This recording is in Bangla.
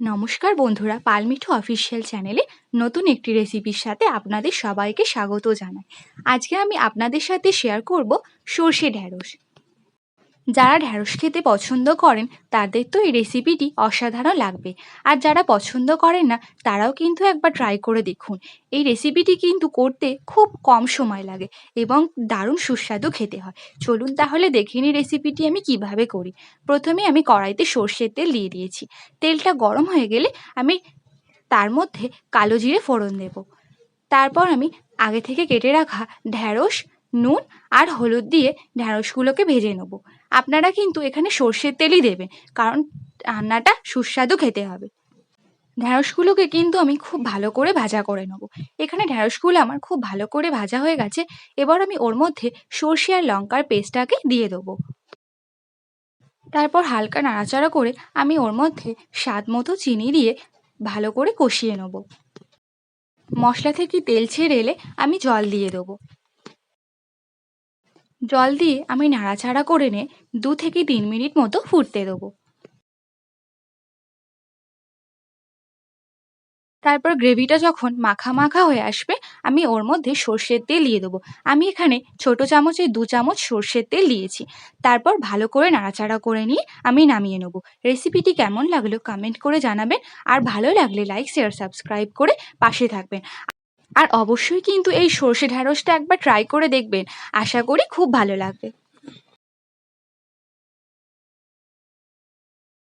নমস্কার বন্ধুরা, পালমিঠু অফিসিয়াল চ্যানেলে নতুন একটি রেসিপির সাথে আপনাদের সবাইকে স্বাগত জানাই। আজকে আমি আপনাদের সাথে শেয়ার করব সর্ষে ঢ্যাঁড়স যারা ঢ্যাঁড়স খেতে পছন্দ করেন, তাদের তো এই রেসিপিটি অসাধারণ লাগবে। আর যারা পছন্দ করেন না, তারাও কিন্তু একবার ট্রাই করে দেখুন। এই রেসিপিটি কিন্তু করতে খুব কম সময় লাগে এবং দারুণ সুস্বাদু খেতে হয়। চলুন তাহলে দেখে নিই রেসিপিটি আমি কীভাবে করি। প্রথমে আমি কড়াইতে সর্ষের তেল দিয়ে দিয়েছি। তেলটা গরম হয়ে গেলে আমি তার মধ্যে কালো জিরে ফোড়ন দেব। তারপর আমি আগে থেকে কেটে রাখা ঢ্যাঁড়স নুন আর হলুদ দিয়ে ঢ্যাঁড়সগুলোকে ভেজে নেব। আপনারা কিন্তু এখানে সর্ষের তেলই দেবেন, কারণ রান্নাটা সুস্বাদু খেতে হবে। ঢ্যাঁড়সগুলোকে কিন্তু আমি খুব ভালো করে ভাজা করে নেব। এখানে ঢ্যাঁড়সগুলো আমার খুব ভালো করে ভাজা হয়ে গেছে, এবার আমি ওর মধ্যে সর্ষে আর লঙ্কার পেস্টটাকে দিয়ে দেবো। তারপর হালকা নাড়াচাড়া করে আমি ওর মধ্যে স্বাদ মতো চিনি দিয়ে ভালো করে কষিয়ে নেব। মশলা থেকে তেল ছেড়ে এলে আমি জল দিয়ে দেবো। জল দিয়ে আমি নাড়াচাড়া করে নিয়ে দু থেকে তিন মিনিট মতো ফুটতে দেবো। তারপর গ্রেভিটা যখন মাখা মাখা হয়ে আসবে, আমি ওর মধ্যে সর্ষের তেল দিয়ে দেবো। আমি এখানে ছোটো চামচে দু চামচ সর্ষের তেল দিয়েছি। তারপর ভালো করে নাড়াচাড়া করে নিয়ে আমি নামিয়ে নেব। রেসিপিটি কেমন লাগল কমেন্ট করে জানাবেন। আর ভালো লাগলে লাইক, শেয়ার, সাবস্ক্রাইব করে পাশে থাকবেন। আর অবশ্যই কিন্তু এই সর্ষে ঢ্যাঁড়সটা একবার ট্রাই করে দেখবেন। আশা করি খুব ভালো লাগবে।